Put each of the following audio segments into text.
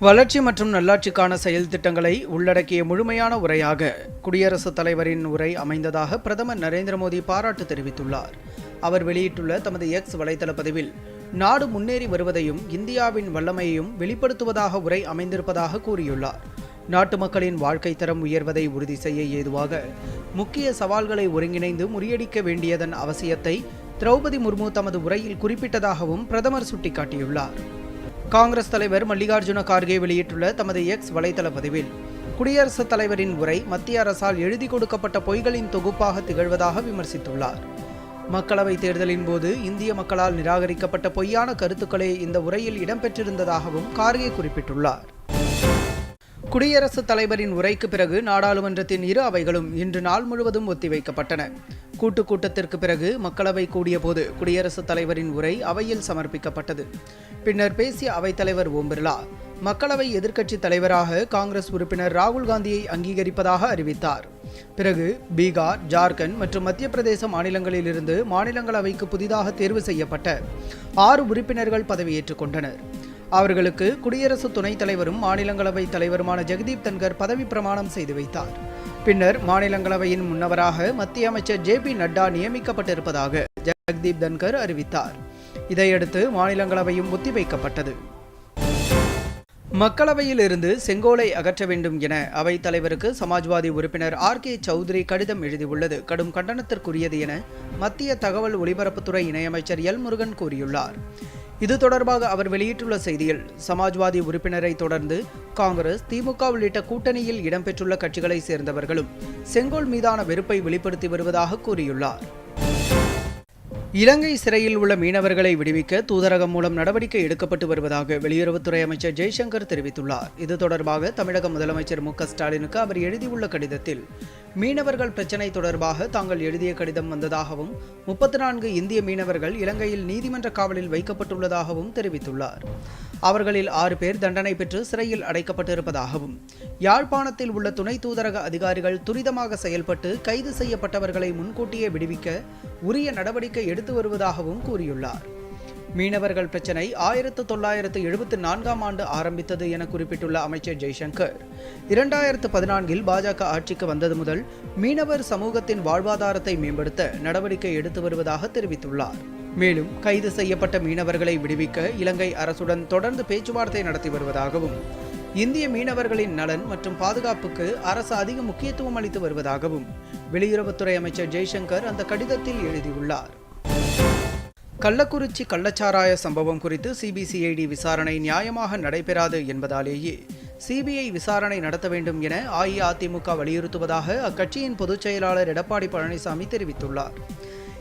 வளர்ச்சி மற்றும் நல்லாட்சிக்கான செயல் திட்டங்களை உள்ளடக்கிய முழுமையான உரையாக குடியரசுத் தலைவரின் உரை அமைந்ததாக பிரதமர் நரேந்திர மோடி பாராட்டு தெரிவித்துள்ளார். அவர் வெளியிட்டுள்ள தமது எக்ஸ் வலைதள பதிவில் நாடு முன்னேறி வருவதையும் இந்தியாவின் வல்லமையையும் வெளிப்படுத்துவதாக உரை அமைந்திருப்பதாக கூறியுள்ளார். நாட்டு மக்களின் வாழ்க்கை தரம் உயர்வதை உறுதி செய்ய ஏதுவாக முக்கிய சவால்களை ஒருங்கிணைந்து முறியடிக்க வேண்டியதன் அவசியத்தை திரௌபதி முர்மு தமது உரையில் குறிப்பிட்டதாகவும் பிரதமர் சுட்டிக்காட்டியுள்ளார். காங்கிரஸ் தலைவர் மல்லிகார்ஜுன கார்கே வெளியிட்டுள்ள தமது எக்ஸ் வலைதள பதிவில் குடியரசுத் தலைவரின் உரை மத்திய அரசால் எழுதி கொடுக்கப்பட்ட பொய்களின் தொகுப்பாக திகழ்வதாக விமர்சித்துள்ளார். மக்களவைத் தேர்தலின் போது இந்திய மக்களால் நிராகரிக்கப்பட்ட பொய்யான கருத்துக்களே இந்த உரையில் இடம்பெற்றிருந்ததாகவும் கார்கே குறிப்பிட்டுள்ளார். குடியரசுத் தலைவரின் உரைக்கு பிறகு நாடாளுமன்றத்தின் இரு அவைகளும் இன்று நாள் முழுவதும் ஒத்திவைக்கப்பட்டன. கூட்டு கூட்டத்திற்கு பிறகு மக்களவை கூடியபோது குடியரசுத் தலைவரின் உரை அவையில் சமர்ப்பிக்கப்பட்டது. பின்னர் பேசிய அவைத்தலைவர் ஓம் பிர்லா மக்களவை எதிர்க்கட்சித் தலைவராக காங்கிரஸ் உறுப்பினர் ராகுல் காந்தியை அங்கீகரிப்பதாக அறிவித்தார். பிறகு பீகார் ஜார்க்கண்ட் மற்றும் மத்திய பிரதேச மாநிலங்களிலிருந்து மாநிலங்களவைக்கு புதிதாக தேர்வு செய்யப்பட்ட ஆறு உறுப்பினர்கள் பதவியேற்றுக் கொண்டனர். அவர்களுக்கு குடியரசு துணைத் தலைவரும் மாநிலங்களவை தலைவருமான ஜெகதீப் தன்கர் பதவி பிரமாணம் செய்து வைத்தார். பின்னர் மாநிலங்களவையின் முன்னவராக மத்திய அமைச்சர் ஜே பி நட்டா நியமிக்கப்பட்டிருப்பதாக ஜெகதீப் தன்கர் அறிவித்தார். இதையடுத்து மாநிலங்களவையும் ஒத்திவைக்கப்பட்டது மக்களவையில் இருந்து செங்கோலை அகற்ற வேண்டும் என அவைத் தலைவருக்கு சமாஜ்வாதி உறுப்பினர் ஆர் கே சௌத்ரி கடிதம் எழுதியுள்ளது. கடும் கண்டனத்திற்குரியது என மத்திய தகவல் ஒலிபரப்புத்துறை இணையமைச்சர் எல் முருகன் கூறியுள்ளார். இது தொடர்பாக அவர் வெளியிட்டுள்ள செய்தியில் சமாஜ்வாதி உறுப்பினரை தொடர்ந்து காங்கிரஸ் திமுக உள்ளிட்ட கூட்டணியில் இடம்பெற்றுள்ள கட்சிகளைச் சேர்ந்தவர்களும் செங்கோல் மீதான வெறுப்பை வெளிப்படுத்தி வருவதாக கூறியுள்ளார். இலங்கை சிறையில் உள்ள மீனவர்களை விடுவிக்க தூதரகம் மூலம் நடவடிக்கை எடுக்கப்பட்டு வருவதாக வெளியுறவுத்துறை அமைச்சர் ஜெய்சங்கர் தெரிவித்துள்ளார். இது தொடர்பாக தமிழக முதலமைச்சர் மு ஸ்டாலினுக்கு அவர் எழுதியுள்ள கடிதத்தில் மீனவர்கள் பிரச்சினை தொடர்பாக தாங்கள் எழுதிய கடிதம் வந்ததாகவும் முப்பத்தி நான்கு இந்திய மீனவர்கள் இலங்கையில் நீதிமன்ற காவலில் வைக்கப்பட்டுள்ளதாகவும் தெரிவித்துள்ளார். அவர்களில் ஆறு பேர் தண்டனை பெற்று சிறையில் அடைக்கப்பட்டிருப்பதாகவும் யாழ்ப்பாணத்தில் உள்ள துணை தூதரக அதிகாரிகள் துரிதமாக செயல்பட்டு கைது செய்யப்பட்டவர்களை முன்கூட்டியே விடுவிக்க உரிய நடவடிக்கை எடுத்து வருவதாகவும் கூறியுள்ளார். மீனவர்கள் பிரச்சினை ஆயிரத்து தொள்ளாயிரத்து எழுபத்தி நான்காம் ஆண்டு ஆரம்பித்தது என குறிப்பிட்டுள்ள அமைச்சர் ஜெய்சங்கர். இரண்டாயிரத்து பதினான்கில் பாஜக ஆட்சிக்கு வந்தது முதல் மீனவர் சமூகத்தின் வாழ்வாதாரத்தை மேம்படுத்த நடவடிக்கை எடுத்து வருவதாக தெரிவித்துள்ளார். மேலும் கைது செய்யப்பட்ட மீனவர்களை விடுவிக்க இலங்கை அரசுடன் தொடர்ந்து பேச்சுவார்த்தை நடத்தி வருவதாகவும் இந்திய மீனவர்களின் நலன் மற்றும் பாதுகாப்புக்கு அரசு அதிக முக்கியத்துவம் அளித்து வருவதாகவும் வெளியுறவுத்துறை அமைச்சர் ஜெய்சங்கர் அந்த கடிதத்தில் எழுதியுள்ளார். கள்ளக்குறிச்சி கள்ளச்சாராய சம்பவம் குறித்து சிபிசிஐடி விசாரணை நியாயமாக நடைபெறாது என்பதாலேயே சிபிஐ விசாரணை நடத்த வேண்டும் என அஇஅதிமுக வலியுறுத்துவதாக அக்கட்சியின் பொதுச் செயலாளர் எடப்பாடி பழனிசாமி தெரிவித்துள்ளார்.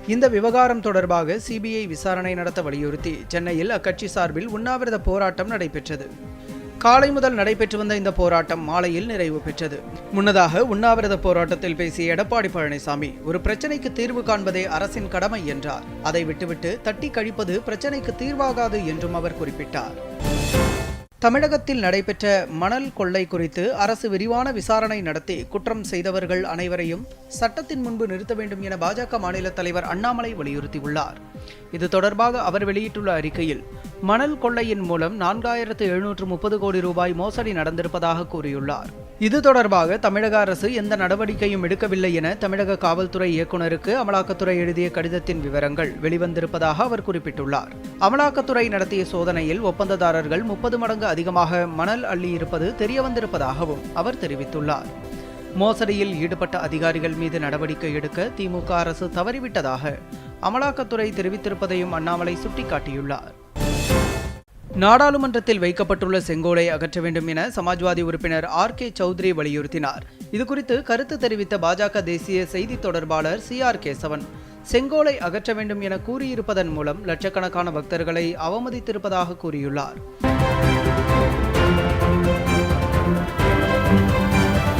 இந்த விவகாரம் தொடர்பாக சிபிஐ விசாரணை நடத்த வலியுறுத்தி சென்னையில் அக்கட்சி சார்பில் உண்ணாவிரத போராட்டம் நடைபெற்றது. காலை முதல் நடைபெற்று வந்த இந்த போராட்டம் மாலையில் நிறைவு பெற்றது. முன்னதாக உண்ணாவிரத போராட்டத்தில் பேசிய எடப்பாடி பழனிசாமி ஒரு பிரச்சனைக்கு தீர்வு காண்பதே அரசின் கடமை என்றார். அதை விட்டுவிட்டு தட்டி கழிப்பது பிரச்சனைக்கு தீர்வாகாது என்றும் அவர் குறிப்பிட்டார். தமிழகத்தில் நடைபெற்ற மணல் கொள்ளை குறித்து அரசு விரிவான விசாரணை நடத்தி குற்றம் செய்தவர்கள் அனைவரையும் சட்டத்தின் முன்பு நிறுத்த வேண்டும் என பாஜக மாநில தலைவர் அண்ணாமலை வலியுறுத்தியுள்ளார். இது தொடர்பாக அவர் வெளியிட்டுள்ள அறிக்கையில் மணல் கொள்ளையின் மூலம் நான்காயிரத்து எழுநூற்று முப்பது கோடி ரூபாய் மோசடி நடந்திருப்பதாக கூறியுள்ளார். இது தொடர்பாக தமிழக அரசு எந்த நடவடிக்கையும் எடுக்கவில்லை என தமிழக காவல்துறை இயக்குநருக்கு அமலாக்கத்துறை எழுதிய கடிதத்தின் விவரங்கள் வெளிவந்திருப்பதாக அவர் குறிப்பிட்டுள்ளார். அமலாக்கத்துறை நடத்திய சோதனையில் ஒப்பந்ததாரர்கள் முப்பது மடங்கு அதிகமாக மணல் அள்ளி இருப்பது தெரியவந்திருப்பதாகவும் அவர் தெரிவித்துள்ளார். மோசடியில் ஈடுபட்ட அதிகாரிகள் மீது நடவடிக்கை எடுக்க திமுக அரசு தவறிவிட்டதாக அமலாக்கத்துறை தெரிவித்திருப்பதையும் அண்ணாமலை சுட்டிக்காட்டியுள்ளார். நாடாளுமன்றத்தில் வைக்கப்பட்டுள்ள செங்கோலை அகற்ற வேண்டும் என சமாஜ்வாதி உறுப்பினர் ஆர் கே சௌத்ரி வலியுறுத்தினார். இதுகுறித்து கருத்து தெரிவித்த பாஜக தேசிய செய்தி தொடர்பாளர் சி ஆர் கேசவன். செங்கோலை அகற்ற வேண்டும் என கூறியிருப்பதன் மூலம் லட்சக்கணக்கான பக்தர்களை அவமதித்திருப்பதாக கூறியுள்ளார்.